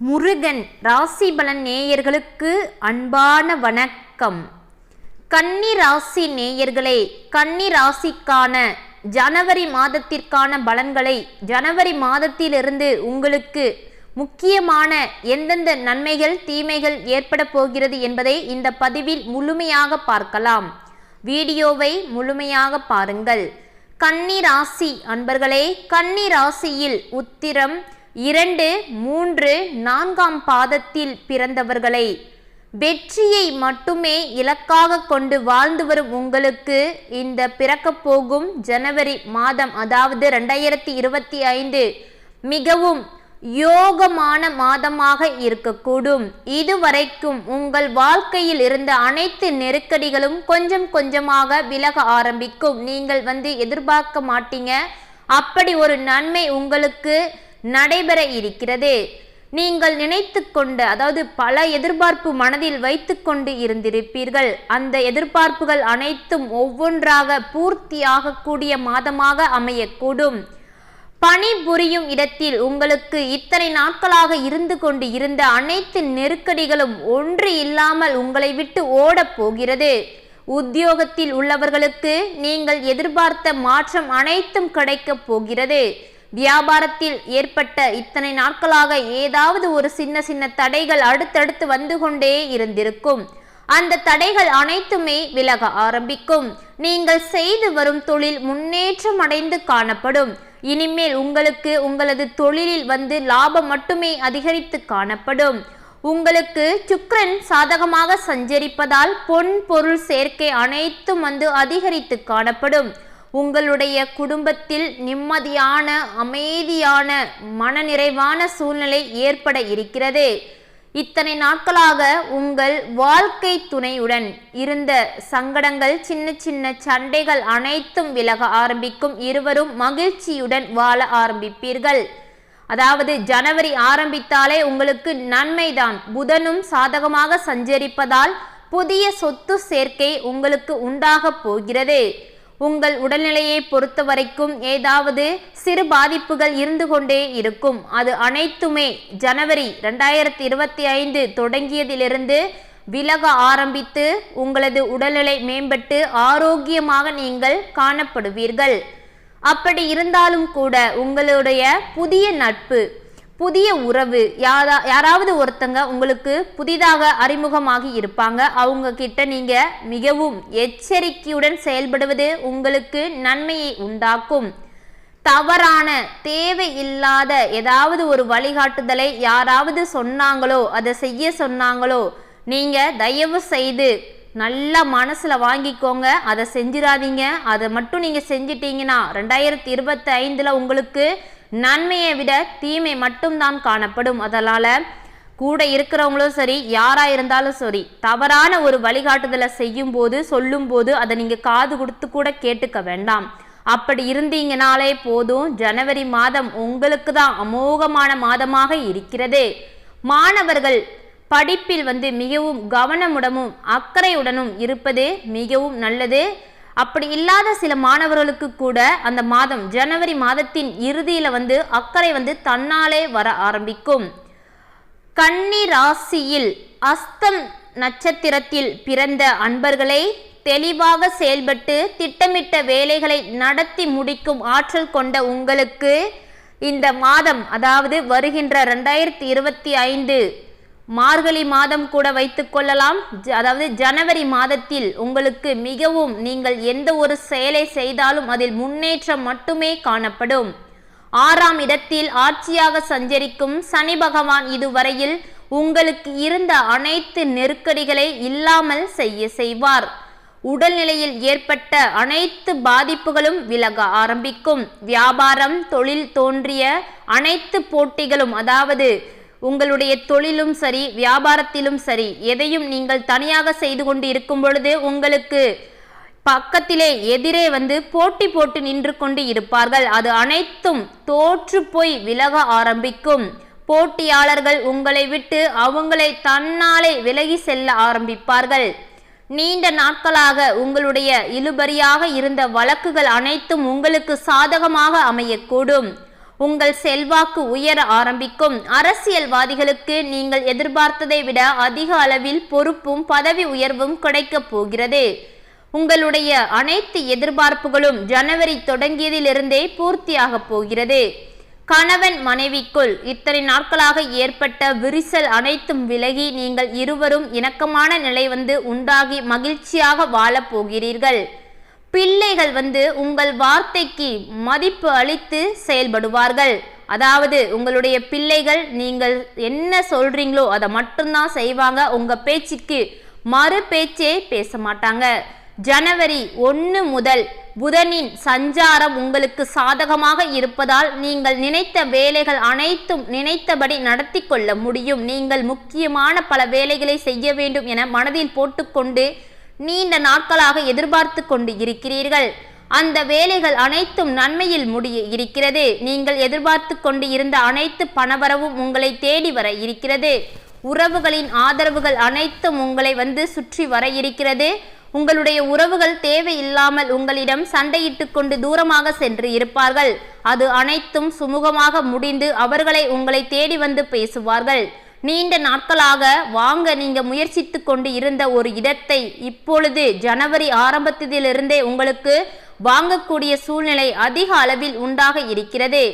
முருகன் ராசி பலன் நேயர்களுக்கு அன்பான வணக்கம். கன்னி ராசி நேயர்களே கன்னி ராசிக்கான ஜனவரி மாதத்திற்கான பலன்களை ஜனவரி மாதத்திலிருந்து உங்களுக்கு முக்கியமான எந்தெந்த நன்மைகள் தீமைகள் ஏற்பட போகிறது என்பதை இந்த பதிவில் முழுமையாக பார்க்கலாம். வீடியோவை முழுமையாக பாருங்கள். கன்னி ராசி அன்பர்களே கன்னி ராசியில் உத்திரம் இரண்டு மூன்று நான்காம் பாதத்தில் பிறந்தவர்களை வெற்றியை மட்டுமே இலக்காக கொண்டு வாழ்ந்து வரும் உங்களுக்கு இந்த பிறக்கப் போகும் ஜனவரி மாதம் அதாவது ரெண்டாயிரத்தி இருபத்தி ஐந்து மிகவும் யோகமான மாதமாக இருக்கக்கூடும். இதுவரைக்கும் உங்கள் வாழ்க்கையில் இருந்த அனைத்து நெருக்கடிகளும் கொஞ்சம் கொஞ்சமாக விலக ஆரம்பிக்கும். நீங்கள் வந்து எதிர்பார்க்க மாட்டீங்க. அப்படி ஒரு நன்மை உங்களுக்கு நடைபெற இருக்கிறது. நீங்கள் நினைத்து கொண்டு அதாவது பல எதிர்பார்ப்பு மனதில் வைத்து கொண்டு இருந்திருப்பீர்கள். அந்த எதிர்பார்ப்புகள் அனைத்தும் ஒவ்வொன்றாக பூர்த்தியாகக்கூடிய மாதமாக அமையக்கூடும். பணி புரியும் இடத்தில் உங்களுக்கு இத்தனை நாட்களாக இருந்து கொண்டு இருந்த அனைத்து நெருக்கடிகளும் ஒன்று இல்லாமல் உங்களை விட்டு ஓடப் போகிறது. உத்தியோகத்தில் உள்ளவர்களுக்கு நீங்கள் எதிர்பார்த்த மாற்றம் அனைத்தும் கிடைக்கப் போகிறது. வியாபாரத்தில் ஏற்பட்ட இத்தனை நாட்களாக ஏதாவது ஒரு சின்ன சின்ன தடைகள் அடுத்தடுத்து வந்து கொண்டே இருந்திருக்கும். அந்த தடைகள் அனைத்துமே விலக ஆரம்பிக்கும். நீங்கள் செய்து வரும் தொழில் முன்னேற்றம் அடைந்து காணப்படும். இனிமேல் உங்களுக்கு உங்களது தொழிலில் வந்து லாபம் மட்டுமே அதிகரித்து காணப்படும். உங்களுக்கு சுக்ரன் சாதகமாக சஞ்சரிப்பதால் பொன் பொருள் சேர்க்கை அனைத்தும் வந்து அதிகரித்து காணப்படும். உங்களுடைய குடும்பத்தில் நிம்மதியான அமைதியான மனநிறைவான சூழ்நிலை ஏற்பட இருக்கிறது. இத்தனை நாட்களாக உங்கள் வாழ்க்கை துணையுடன் இருந்த சங்கடங்கள் சின்ன சின்ன சண்டைகள் அனைத்தும் விலக ஆரம்பிக்கும் இருவரும் மகிழ்ச்சியுடன் வாழ ஆரம்பிப்பீர்கள். அதாவது ஜனவரி ஆரம்பித்தாலே உங்களுக்கு நன்மைதான். புதனும் சாதகமாக சஞ்சரிப்பதால் புதிய சொத்து சேர்க்கை உங்களுக்கு உண்டாக போகிறது. உங்கள் உடல்நிலையை பொறுத்த வரைக்கும் ஏதாவது சிறு பாதிப்புகள் இருந்து கொண்டே இருக்கும். அது அனைத்துமே ஜனவரி ரெண்டாயிரத்தி இருபத்தி ஐந்து தொடங்கியதிலிருந்து விலக ஆரம்பித்து உங்களது உடல்நிலை மேம்பட்டு ஆரோக்கியமாக நீங்கள் காணப்படுவீர்கள். அப்படி இருந்தாலும் கூட உங்களுடைய புதிய நட்பு புதிய உறவு. யாரா யாராவது ஒருத்தங்க உங்களுக்கு புதிதாக அறிமுகமாகி இருப்பாங்க. அவங்க கிட்ட நீங்க மிகவும் எச்சரிக்கையுடன் செயல்படுவது உங்களுக்கு நன்மையை உண்டாக்கும். தவறான தேவையில்லாத ஏதாவது ஒரு வழிகாட்டுதலை யாராவது சொன்னாங்களோ அதை செய்ய சொன்னாங்களோ நீங்க தயவு செய்து நல்லா மனசில் வாங்கிக்கோங்க. அதை செஞ்சிடாதீங்க. அதை மட்டும் நீங்கள் செஞ்சிட்டீங்கன்னா ரெண்டாயிரத்தி இருபத்தி ஐந்தில் உங்களுக்கு நன்மையை விட தீமை மட்டும்தான் காணப்படும். அதனால் கூட இருக்கிறவங்களும் சரி யாராக இருந்தாலும் சரி தவறான ஒரு வழிகாட்டுதலை செய்யும் போது சொல்லும் போது அதை நீங்கள் காது கொடுத்து கூட கேட்டுக்க வேண்டாம். அப்படி இருந்தீங்கனாலே போதும். ஜனவரி மாதம் உங்களுக்கு தான் அமோகமான மாதமாக இருக்கிறது. மாணவர்கள் படிப்பில் வந்து மிகவும் கவனமுடனும் அக்கறையுடனும் இருப்பது மிகவும் நல்லது. அப்படி இல்லாத சில மாணவர்களுக்கு கூட அந்த மாதம் ஜனவரி மாதத்தின் இறுதியில் வந்து அக்கறை வந்து தன்னாலே வர ஆரம்பிக்கும். கன்னி ராசியில் அஸ்தம் நட்சத்திரத்தில் பிறந்த அன்பர்களை தெளிவாக செயல்பட்டு திட்டமிட்ட வேலைகளை நடத்தி முடிக்கும் ஆற்றல் கொண்ட உங்களுக்கு இந்த மாதம் அதாவது வருகின்ற ரெண்டாயிரத்தி இருபத்தி ஐந்து மார்கழி மாதம் கூட வைத்துக் கொள்ளலாம். அதாவது ஜனவரி மாதத்தில் உங்களுக்கு மிகவும் நீங்கள் எந்த ஒரு செயலை செய்தாலும் அதில் முன்னேற்றம் மட்டுமே காணப்படும். ஆறாம் இடத்தில் ஆட்சியாக சஞ்சரிக்கும் சனி பகவான் இதுவரையில் உங்களுக்கு இருந்த அனைத்து நெருக்கடிகளை இல்லாமல் செய்ய செய்வார். உடல்நிலையில் ஏற்பட்ட அனைத்து பாதிப்புகளும் விலக ஆரம்பிக்கும். வியாபாரம் தொழில் தோன்றிய அனைத்து போட்டிகளும் அதாவது உங்களுடைய தொழிலும் சரி வியாபாரத்திலும் சரி எதையும் நீங்கள் தனியாக செய்து கொண்டு இருக்கும் பொழுது உங்களுக்கு பக்கத்திலே எதிரே வந்து போட்டி போட்டு நின்று கொண்டு இருப்பார்கள். அது அனைத்தும் தோற்று போய் விலக ஆரம்பிக்கும். போட்டியாளர்கள் உங்களை விட்டு அவங்களை தன்னாலே விலகி செல்ல ஆரம்பிப்பார்கள். நீண்ட நாட்களாக உங்களுடைய இழுபறியாக இருந்த வழக்குகள் அனைத்தும் உங்களுக்கு சாதகமாக அமையக்கூடும். உங்கள் செல்வாக்கு உயர ஆரம்பிக்கும். அரசியல்வாதிகளுக்கு நீங்கள் எதிர்பார்த்ததை விட அதிக அளவில் பொறுப்பும் பதவி உயர்வும் கிடைக்கப் போகிறது. உங்களுடைய அனைத்து எதிர்பார்ப்புகளும் ஜனவரி தொடங்கியதிலிருந்தே பூர்த்தியாகப் போகிறது. கணவன் மனைவிக்குள் இத்தனை நாட்களாக ஏற்பட்ட விரிசல் அனைத்தும் விலகி நீங்கள் இருவரும் இணக்கமான நிலை வந்து உண்டாகி மகிழ்ச்சியாக வாழப் போகிறீர்கள். பிள்ளைகள் வந்து உங்கள் வார்த்தைக்கு மதிப்பு அளித்து செயல்படுவார்கள். அதாவது உங்களுடைய பிள்ளைகள் நீங்கள் என்ன சொல்றீங்களோ அதை மட்டும்தான் செய்வாங்க. உங்க பேச்சுக்கு மறு பேச்சே பேச மாட்டாங்க. ஜனவரி ஒன்று முதல் புதனின் சஞ்சாரம் உங்களுக்கு சாதகமாக இருப்பதால் நீங்கள் நினைத்த வேலைகள் அனைத்தும் நினைத்தபடி நடத்தி கொள்ள முடியும். நீங்கள் முக்கியமான பல வேலைகளை செய்ய வேண்டும் என மனதில் போட்டுக்கொண்டு நீண்ட நாட்களாக எதிர்பார்த்து கொண்டு இருக்கிறீர்கள். அந்த வேலைகள் அனைத்தும் நன்மையில் முடிய இருக்கிறது. நீங்கள் எதிர்பார்த்து கொண்டு இருந்த அனைத்து பணவரவும் உங்களை தேடி வர இருக்கிறது. உறவுகளின் ஆதரவுகள் அனைத்தும் உங்களை வந்து சுற்றி வர இருக்கிறது. உங்களுடைய உறவுகள் தேவையில்லாமல் உங்களிடம் சண்டையிட்டு கொண்டு தூரமாக சென்று இருப்பார்கள். அது அனைத்தும் சுமூகமாக முடிந்து அவர்களை உங்களை தேடி வந்து பேசுவார்கள். நீண்ட நாட்களாக வாங்க நீங்க முயற்சித்து கொண்டு இருந்த ஒரு இடத்தை இப்பொழுது ஜனவரி ஆரம்பத்திலிருந்தே உங்களுக்கு வாங்கக்கூடிய சூழ்நிலை அதிக அளவில் உண்டாக இருக்கிறது.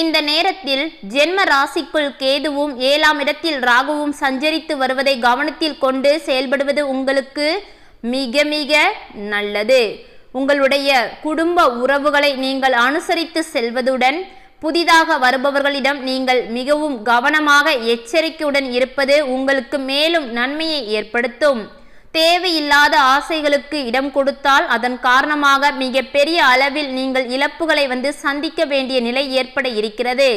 இந்த நேரத்தில் ஜென்ம ராசிக்குள் கேதுவும் ஏழாம் இடத்தில் ராகுவும் சஞ்சரித்து வருவதை கவனத்தில் கொண்டு செயல்படுவது உங்களுக்கு மிக மிக நல்லது. உங்களுடைய குடும்ப உறவுகளை நீங்கள் அனுசரித்து செல்வதுடன் புதிதாக வருபவர்களிடம் நீங்கள் மிகவும் கவனமாக எச்சரிக்கையுடன் இருப்பது உங்களுக்கு மேலும் நன்மையை ஏற்படுத்தும். தேவையில்லாத ஆசைகளுக்கு இடம் கொடுத்தால் அதன் காரணமாக மிக பெரிய அளவில் நீங்கள் இழப்புகளை வந்து சந்திக்க வேண்டிய நிலை ஏற்பட இருக்கிறது.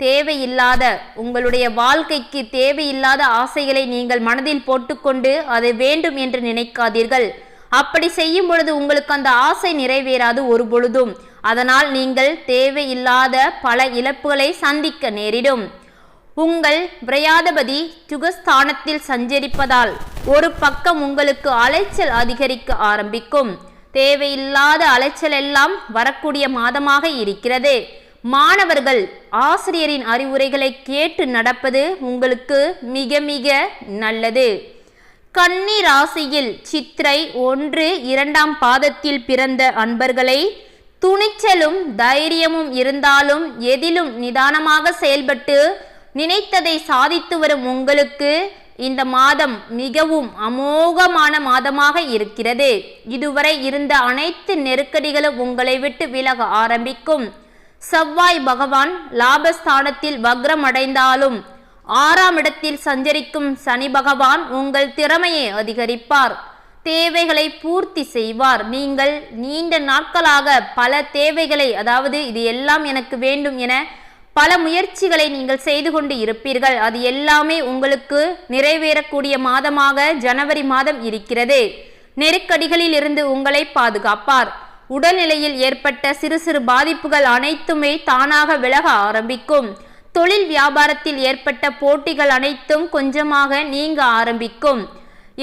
தேவையில்லாத உங்களுடைய வாழ்க்கைக்கு தேவையில்லாத ஆசைகளை நீங்கள் மனதில் போட்டுக்கொண்டு அதை வேண்டும் என்று நினைக்காதீர்கள். அப்படி செய்யும் பொழுது உங்களுக்கு அந்த ஆசை நிறைவேறாது ஒரு பொழுதும். அதனால் நீங்கள் தேவையில்லாத பல இழப்புகளை சந்திக்க நேரிடும். உங்கள் விரையாதபதி சுகஸ்தானத்தில் சஞ்சரிப்பதால் ஒரு பக்கம் உங்களுக்கு அலைச்சல் அதிகரிக்க ஆரம்பிக்கும். தேவையில்லாத அலைச்சல் எல்லாம் வரக்கூடிய மாதமாக இருக்கிறது. மாணவர்கள் ஆசிரியரின் அறிவுரைகளை கேட்டு நடப்பது உங்களுக்கு மிக மிக நல்லது. கன்னி ராசியில் சித்திரை ஒன்று இரண்டாம் பாதத்தில் பிறந்த அன்பர்களை துணிச்சலும் தைரியமும் இருந்தாலும் எதிலும் நிதானமாக செயல்பட்டு நினைத்ததை சாதித்து வரும் உங்களுக்கு இந்த மாதம் மிகவும் அமோகமான மாதமாக இருக்கிறது. இதுவரை இருந்த அனைத்து நெருக்கடிகளும் உங்களை விட்டு விலக ஆரம்பிக்கும். செவ்வாய் பகவான் லாபஸ்தானத்தில் வக்ரம் அடைந்தாலும் ஆறாம் இடத்தில் சஞ்சரிக்கும் சனி பகவான் உங்கள் திறமையை அதிகரிப்பார். தேவைகளை பூர்த்தி செய்வார். நீங்கள் நீண்ட நாட்களாக பல தேவைகளை அதாவது இது எல்லாம் எனக்கு வேண்டும் என பல முயற்சிகளை நீங்கள் செய்து கொண்டு இருப்பீர்கள். அது எல்லாமே உங்களுக்கு நிறைவேறக்கூடிய மாதமாக ஜனவரி மாதம் இருக்கிறது. நெருக்கடிகளில் இருந்து உங்களை பாதுகாப்பார். உடல்நிலையில் ஏற்பட்ட சிறு சிறு பாதிப்புகள் அனைத்துமே தானாக விலக ஆரம்பிக்கும். தொழில் வியாபாரத்தில் ஏற்பட்ட போட்டிகள் அனைத்தும் கொஞ்சமாக நீங்க ஆரம்பிக்கும்.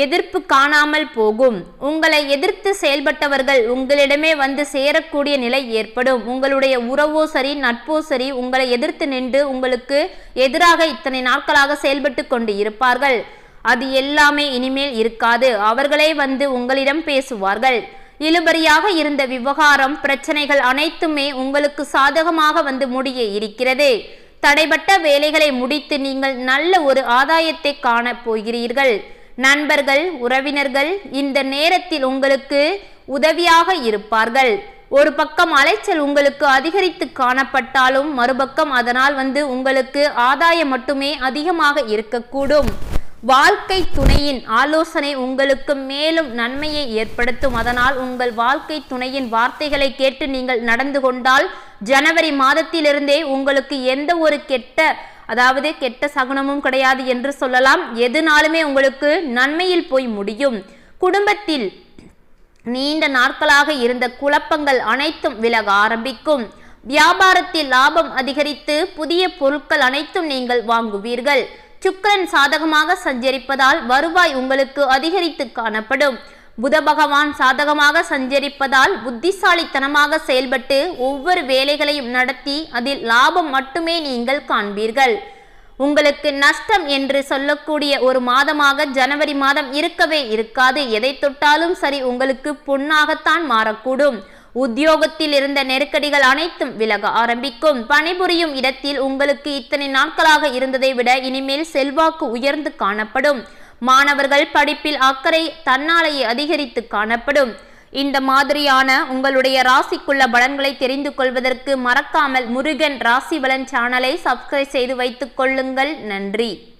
எதிர்ப்பு காணாமல் போகும். உங்களை எதிர்த்து செயல்பட்டவர்கள் உங்களிடமே வந்து சேரக்கூடிய நிலை ஏற்படும். உங்களுடைய உறவோ சரி நட்போ சரி உங்களை எதிர்த்து நின்று உங்களுக்கு எதிராக இத்தனை நாட்களாக செயல்பட்டு கொண்டு இருப்பார்கள். அது எல்லாமே இனிமேல் இருக்காது. அவர்களே வந்து உங்களிடம் பேசுவார்கள். இழுபறியாக இருந்த விவகாரம் பிரச்சனைகள் அனைத்துமே உங்களுக்கு சாதகமாக வந்து முடிய இருக்கிறது. தடைபட்ட வேலைகளை முடித்து நீங்கள் நல்ல ஒரு ஆதாயத்தை காணப் போகிறீர்கள். நண்பர்கள் உறவினர்கள் இந்த நேரத்தில் உங்களுக்கு உதவியாக இருப்பார்கள். ஒரு பக்கம் அலைச்சல் உங்களுக்கு அதிகரித்து காணப்பட்டாலும் மறுபக்கம் அதனால் வந்து உங்களுக்கு ஆதாயம் மட்டுமே அதிகமாக இருக்கக்கூடும். வாழ்க்கை துணையின் ஆலோசனை உங்களுக்கு மேலும் நன்மையை ஏற்படுத்தும். அதனால் உங்கள் வாழ்க்கை துணையின் வார்த்தைகளை கேட்டு நீங்கள் நடந்து கொண்டால் ஜனவரி மாதத்திலிருந்தே உங்களுக்கு எந்த ஒரு கெட்ட அதாவது கெட்ட சகுனமும் கிடையாது என்று சொல்லலாம். எதுனாலுமே உங்களுக்கு நன்மையில் போய் முடியும். குடும்பத்தில் நீண்ட நாட்களாக இருந்த குழப்பங்கள் அனைத்தும் விலக ஆரம்பிக்கும். வியாபாரத்தில் லாபம் அதிகரித்து புதிய பொருட்கள் அனைத்தும் நீங்கள் வாங்குவீர்கள். சுக்கரன் சாதகமாக சஞ்சரிப்பதால் வருவாய் உங்களுக்கு அதிகரித்து காணப்படும். புத பகவான் சாதகமாக சஞ்சரிப்பதால் புத்திசாலித்தனமாக செயல்பட்டு ஒவ்வொரு வேலைகளையும் நடத்தி அதில் லாபம் மட்டுமே நீங்கள் காண்பீர்கள். உங்களுக்கு நஷ்டம் என்று சொல்லக்கூடிய ஒரு மாதமாக ஜனவரி மாதம் இருக்கவே இருக்காது. எதை தொட்டாலும் சரி உங்களுக்கு பொன்னாகத்தான் மாறக்கூடும். உத்தியோகத்தில் இருந்த நெருக்கடிகள் அனைத்தும் விலக ஆரம்பிக்கும். பணிபுரியும் இடத்தில் உங்களுக்கு இத்தனை நாட்களாக இருந்ததை விட இனிமேல் செல்வாக்கு உயர்ந்து காணப்படும். மாணவர்கள் படிப்பில் அக்கறை தன்னாலேயே அதிகரித்து காணப்படும். இந்த மாதிரியான உங்களுடைய ராசிக்குள்ள பலன்களை தெரிந்து கொள்வதற்கு மறக்காமல் முருகன் ராசி பலன் சேனலை சப்ஸ்கிரைப் செய்து வைத்துக் கொள்ளுங்கள். நன்றி.